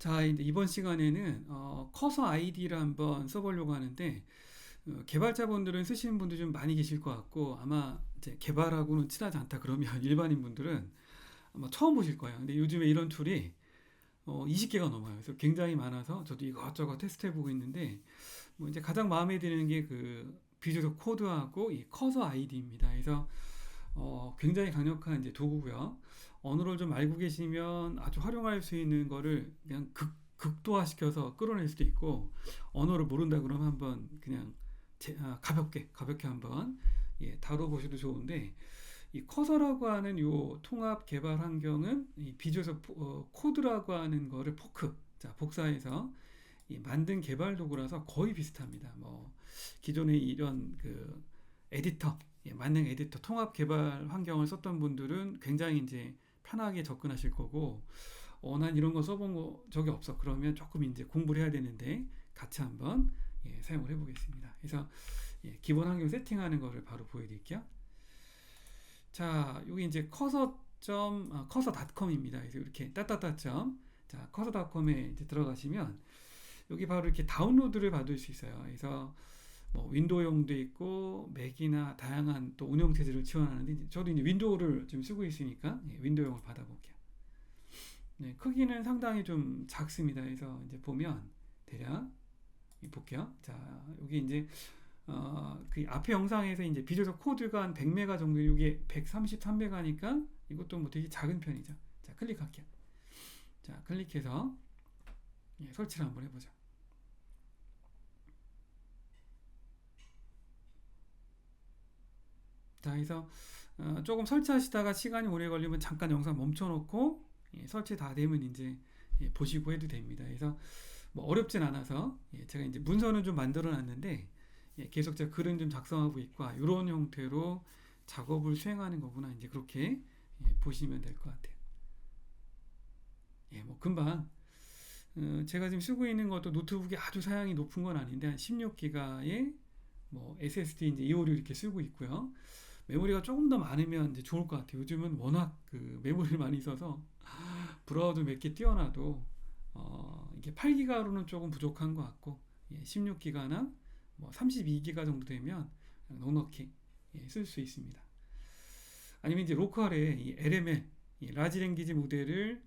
자, 이제 이번 시간에는 어, 커서 아이디를 한번 써보려고 하는데 어, 개발자분들은 쓰시는 분들 좀 많이 계실 것 같고 아마 이제 개발하고는 친하지 않다 그러면 일반인 분들은 아마 처음 보실 거예요. 근데 요즘에 이런 툴이 어, 20개가 넘어요. 그래서 굉장히 많아서 저도 이것저것 테스트해 보고 있는데 뭐 이제 가장 마음에 드는 게 그 비주얼 코드하고 이 커서 아이디입니다. 그래서 어, 굉장히 강력한 이제 도구고요. 언어를 좀 알고 계시면 아주 활용할 수 있는 거를 그냥 극, 극도화시켜서 끌어낼 수도 있고 언어를 모른다 그러면 한번 그냥 제, 아, 가볍게 가볍게 한번 예, 다뤄보셔도 좋은데 이 커서라고 하는 요 통합 개발 환경은 이 비주얼 어, 코드라고 하는 거를 포크 자 복사해서 이 만든 개발 도구라서 거의 비슷합니다. 뭐 기존에 이런 그 에디터 예, 만능 에디터 통합 개발 환경을 썼던 분들은 굉장히 이제 편하게 접근하실 거고 어, 난 이런 거 써본 거 적이 없어. 그러면 조금 이제 공부를 해야 되는데 같이 한번 예, 사용을 해보겠습니다. 그래서 예, 기본 환경 세팅하는 거를 바로 보여드릴게요. 자, 여기 이제 커서 점 아, 커서닷컴입니다. 그래서 이렇게 따따따점 자 커서닷컴에 이제 들어가시면 여기 바로 이렇게 다운로드를 받을 수 있어요. 그래서 뭐 윈도우용도 있고 맥이나 다양한 또 운영 체제를 지원하는데 저도 이제 윈도우를 좀 쓰고 있으니까 예, 윈도우용을 받아볼게요. 네, 크기는 상당히 좀 작습니다. 그래서 이제 보면 대략 볼게요. 자, 여기 이제 어, 그 앞에 영상에서 이제 비교적 코드가 한 100메가 정도, 이게 133메가니까 이것도 뭐 되게 작은 편이죠. 자, 클릭할게요. 자, 클릭해서 예, 설치를 한번 해보죠. 자, 그래서 어, 조금 설치하시다가 시간이 오래 걸리면 잠깐 영상 멈춰놓고 예, 설치 다 되면 이제 예, 보시고 해도 됩니다. 그래서 뭐 어렵진 않아서 예, 제가 이제 문서는 좀 만들어놨는데 예, 계속 제가 글은 좀 작성하고 있고 이런 아, 형태로 작업을 수행하는 거구나 이제 그렇게 예, 보시면 될 것 같아요. 예, 뭐 금방 어, 제가 지금 쓰고 있는 것도 노트북이 아주 사양이 높은 건 아닌데 한 16기가의 뭐 SSD 이제 256 이렇게 쓰고 있고요. 메모리가 조금 더 많으면 이제 좋을 것 같아요. 요즘은 워낙 그 메모리를 많이 써서 브라우저 몇 개 띄워놔도 어, 이게 8기가로는 조금 부족한 것 같고 예, 16기가나 뭐 32기가 정도 되면 넉넉히 예, 쓸 수 있습니다. 아니면 이제 로컬에 이 LML 이 라지 랭귀지 모델을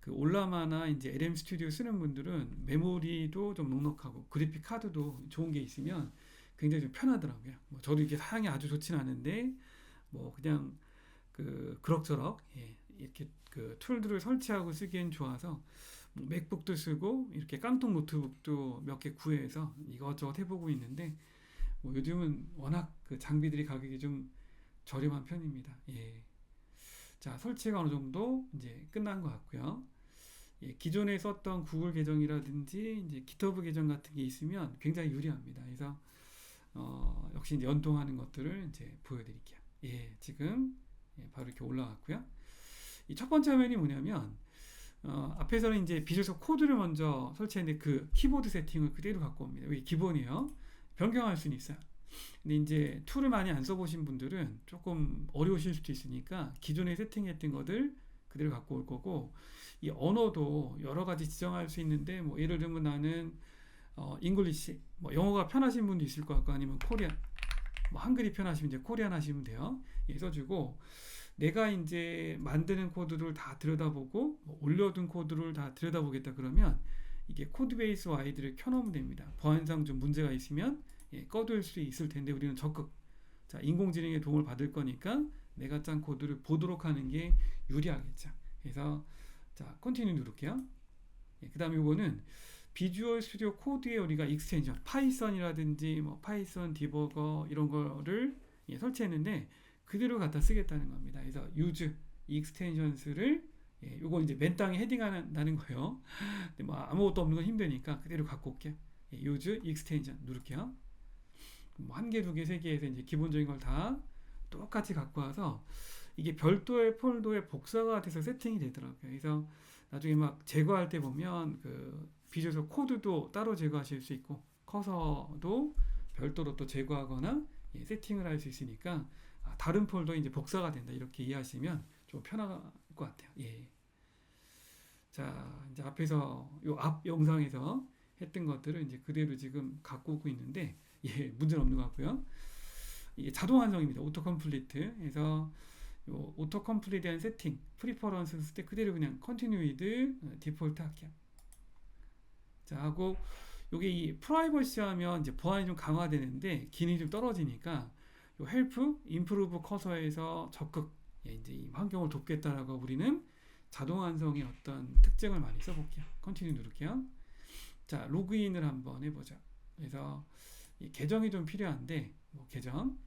그 올라마나 이제 LM 스튜디오 쓰는 분들은 메모리도 좀 넉넉하고 그래픽 카드도 좋은 게 있으면 굉장히 좀 편하더라고요. 뭐 저도 이게 사양이 아주 좋진 않은데 뭐 그냥 그 그럭저럭 예, 이렇게 그 툴들을 설치하고 쓰기엔 좋아서 뭐 맥북도 쓰고 이렇게 깡통 노트북도 몇 개 구해서 이것저것 해보고 있는데 뭐 요즘은 워낙 그 장비들이 가격이 좀 저렴한 편입니다. 예. 자 설치가 어느 정도 이제 끝난 것 같고요. 예, 기존에 썼던 구글 계정이라든지 이제 기터브 계정 같은 게 있으면 굉장히 유리합니다. 그래서 어, 역시 이제 연동하는 것들을 이제 보여드릴게요. 예, 지금 예, 바로 이렇게 올라갔고요. 이 첫 번째 화면이 뭐냐면 어, 앞에서는 이제 비주얼 코드를 먼저 설치했는데 그 키보드 세팅을 그대로 갖고 옵니다. 여기 기본이에요. 변경할 수는 있어요. 근데 이제 툴을 많이 안 써보신 분들은 조금 어려우실 수도 있으니까 기존에 세팅했던 것들 그대로 갖고 올 거고 이 언어도 여러 가지 지정할 수 있는데 뭐 예를 들면 나는 어, 잉글리시 뭐 영어가 편하신 분도 있을 것 같고 아니면 코리안 뭐 한글이 편하시면 이제 코리안 하시면 돼요. 예, 써주고 내가 이제 만드는 코드를 다 들여다보고 뭐 올려둔 코드를 다 들여다보겠다 그러면 이게 코드 베이스 와이드를 켜놓으면 됩니다. 보안상 좀 문제가 있으면 예, 꺼둘 수 있을 텐데 우리는 적극 자 인공지능의 도움을 받을 거니까 내가 짠 코드를 보도록 하는 게 유리하겠죠. 그래서 자 컨티뉴 누를게요. 예, 그 다음에 이거는 비주얼 스튜디오 코드에 우리가 익스텐션, 파이썬이라든지 뭐 파이썬 디버거 이런 거를 예, 설치했는데 그대로 갖다 쓰겠다는 겁니다. 그래서 use 익스텐션스를 예, 요거 이제 맨 땅에 헤딩하는 거예요. 근데 뭐 아무것도 없는 건 힘드니까 그대로 갖고 올게요. 예, use 익스텐션 누를게요. 뭐 한 개, 두 개, 세 개에서 이제 기본적인 걸 다 똑같이 갖고 와서 이게 별도의 폴더에 복사가 돼서 세팅이 되더라고요. 그래서 나중에 막 제거할 때 보면 그 비주얼 코드도 따로 제거하실 수 있고 커서도 별도로 또 제거하거나 예, 세팅을 할 수 있으니까 아, 다른 폴더 이제 복사가 된다 이렇게 이해하시면 좀 편할 것 같아요. 예. 자, 이제 앞에서 요 앞 영상에서 했던 것들을 이제 그대로 지금 갖고 오고 있는데 예, 문제는 없는 것 같고요. 이게 자동 완성입니다. 오토 컴플리트. 그래서 요 오토 컴플리트한 세팅, 프리퍼런스 쓸 때 그대로 그냥 컨티뉴이드 디폴트 할게요. 자, 하고 요게 이 프라이버시 하면 이제 보안이 좀 강화되는데 기능이 좀 떨어지니까 요 헬프, 임프루브 커서에서 적극 예, 이제 이 환경을 돕겠다라고 우리는 자동 완성의 어떤 특징을 많이 써볼게요. 컨티뉴 누를게요. 자, 로그인을 한번 해보자. 그래서 이 계정이 좀 필요한데 뭐 계정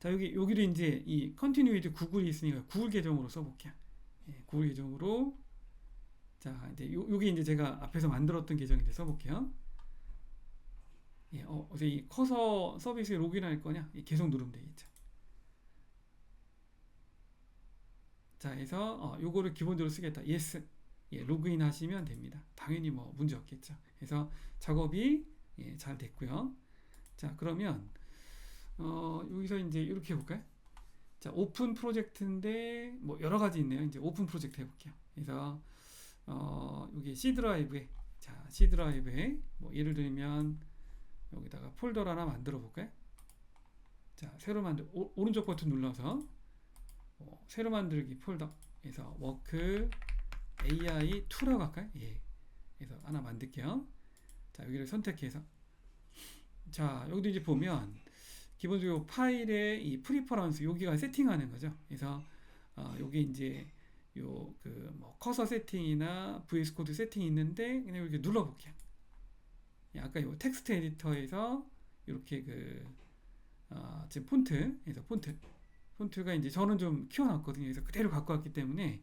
자 여기 여기를 이제 이 컨티뉴이드 구글이 있으니까 구글 계정으로 써볼게요. 예, 구글 계정으로 자 이제 요 요게 이제 제가 앞에서 만들었던 계정인데 써볼게요. 예, 어, 어제 이 커서 서비스에 로그인할 거냐? 예, 계속 누르면 되겠죠. 자, 해서 어, 요거를 기본적으로 쓰겠다. yes. 예, 로그인 하시면 됩니다. 당연히 뭐 문제 없겠죠. 그래서 작업이 예, 잘 됐고요. 자, 그러면 어, 여기서 이제 이렇게 해볼까요? 자, 오픈 프로젝트인데 뭐 여러 가지 있네요. 이제 오픈 프로젝트 해볼게요. 그래서 어, 여기 C 드라이브에 자, C 드라이브에 뭐 예를 들면 여기다가 폴더 하나 만들어 볼까요? 자, 새로 만들 오, 오른쪽 버튼 눌러서 어, 새로 만들기 폴더에서 워크 AI2라고 할까요? 예. 그래서 하나 만들게요. 자, 여기를 선택해서 자, 여기도 이제 보면 기본적으로 파일의 이 프리퍼런스 여기가 세팅하는 거죠. 그래서 어, 여기 이제 요 그 뭐 커서 세팅이나 VS 코드 세팅이 있는데 그냥 이렇게 눌러 볼게요. 예, 아까 요 텍스트 에디터에서 이렇게 그 어, 지금 폰트에서 폰트 폰트가 이제 저는 좀 키워놨거든요. 그래서 그대로 갖고 왔기 때문에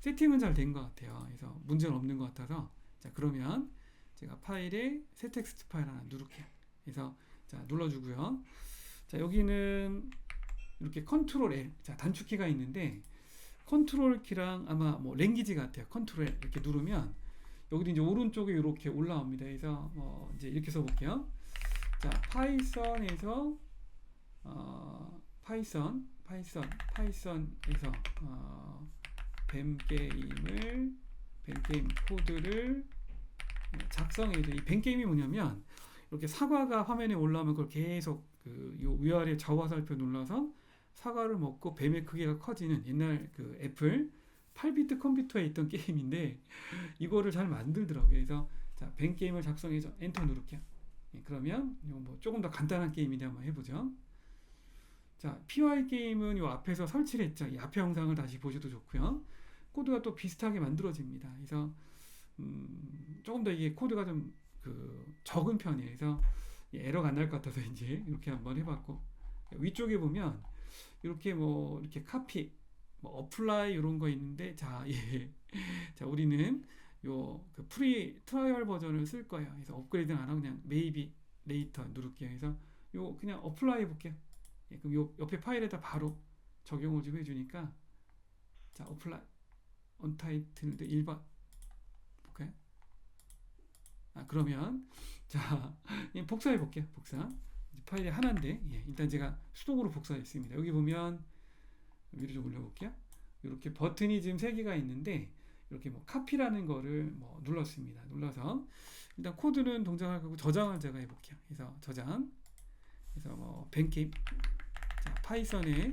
세팅은 잘 된 것 같아요. 그래서 문제는 없는 것 같아서 자 그러면 제가 파일에 새 텍스트 파일 하나 누를게요. 그래서 자 눌러주고요. 자 여기는 이렇게 컨트롤 L 자 단축키가 있는데 컨트롤 키랑 아마 뭐 랭귀지 같아요. 컨트롤 이렇게 누르면 여기도 이제 오른쪽에 이렇게 올라옵니다. 그래서 뭐 이제 이렇게 써볼게요. 자 파이썬에서 어, 파이썬 파이썬 파이썬에서 어, 뱀 게임을 뱀 게임 코드를 작성해서 이뱀 게임이 뭐냐면 이렇게 사과가 화면에 올라오면 그걸 계속 그 요 위아래 좌우화살표 눌러서 사과를 먹고 뱀의 크기가 커지는 옛날 그 애플 8비트 컴퓨터에 있던 게임인데 이거를 잘 만들더라고요. 그래서 자, 뱀 게임을 작성해서 엔터 누를게요. 예, 그러면 뭐 조금 더 간단한 게임인데 한번 해보죠. 자, PY 게임은 요 앞에서 설치를 했죠. 이 앞에 영상을 다시 보셔도 좋고요. 코드가 또 비슷하게 만들어집니다. 그래서 음, 조금 더 이게 코드가 좀 그 적은 편이에요. 그래서 에러가 안 날 것 같아서 이제 이렇게 한번 해봤고 위쪽에 보면 이렇게 뭐 이렇게 카피, 뭐 어플라이 이런 거 있는데 자, 예. 자, 우리는 요 그 프리 트라이얼 버전을 쓸 거예요. 그래서 업그레이드는 안 하고 그냥 메이비 레이터 누를게요. 그래서 요 그냥 어플라이 해볼게요. 예, 그럼 요 옆에 파일에다 바로 적용을 좀 해주니까 자 어플라이 언타이틀드 1번 볼까요? 아 그러면 자 복사해 볼게요. 복사 파일이 하나인데 예, 일단 제가 수동으로 복사했습니다. 여기 보면 위로 좀 올려볼게요. 이렇게 버튼이 지금 세 개가 있는데 이렇게 뭐 카피라는 거를 뭐 눌렀습니다. 눌러서 일단 코드는 동작할 거고 저장을 제가 해볼게요. 그래서 저장 그래서 뭐 뱅게임 자, 파이썬에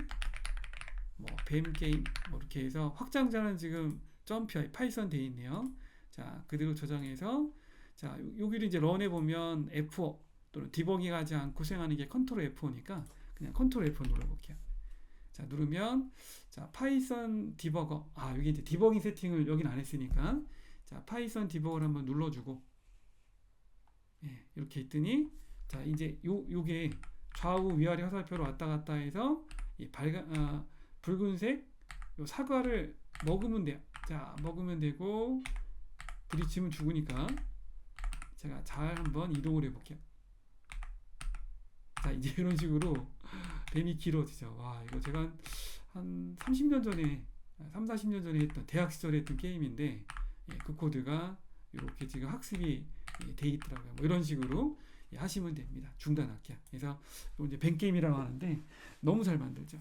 뭐뱀 게임 뭐 이렇게 해서 확장자는 지금 점피 파이썬 돼 있네요. 자 그대로 저장해서 자 여기를 이제 런해 보면 F5 또는 디버깅 하지 않고 수행하는 게 컨트롤 F5니까 그냥 컨트롤 F5 눌러볼게요. 자 누르면 자 파이썬 디버거 아 여기 이제 디버깅 세팅을 여긴 안 했으니까 자 파이썬 디버거를 한번 눌러주고 예, 이렇게 있더니 자 이제 요 요게 좌우 위아래 화살표로 왔다 갔다 해서 이 발가, 아, 붉은색 요 사과를 먹으면 돼요. 자 먹으면 되고 부딪히면 죽으니까 제가 잘 한번 이동을 해볼게요. 자 이제 이런 식으로 뱀이 길어지죠. 와 이거 제가 한, 한 30년 전에 3, 40년 전에 했던 대학 시절에 했던 게임인데 예, 그 코드가 이렇게 지금 학습이 예, 돼 있더라고요. 뭐 이런 식으로 예, 하시면 됩니다. 중단할게요. 그래서 이제 뱅 게임이라고 하는데 너무 잘 만들죠.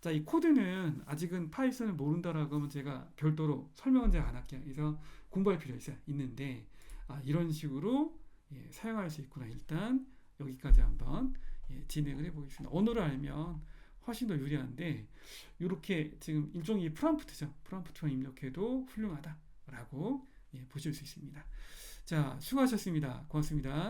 자, 이 코드는 아직은 파이썬을 모른다라고 하면 제가 별도로 설명은 제가 안 할게요. 그래서 공부할 필요 있어요. 있는데 아, 이런 식으로 예, 사용할 수 있구나. 일단 여기까지 한번 예, 진행을 해보겠습니다. 언어를 알면 훨씬 더 유리한데 이렇게 지금 일종의 프롬프트죠. 프롬프트만 입력해도 훌륭하다라고 예, 보실 수 있습니다. 자, 수고하셨습니다. 고맙습니다.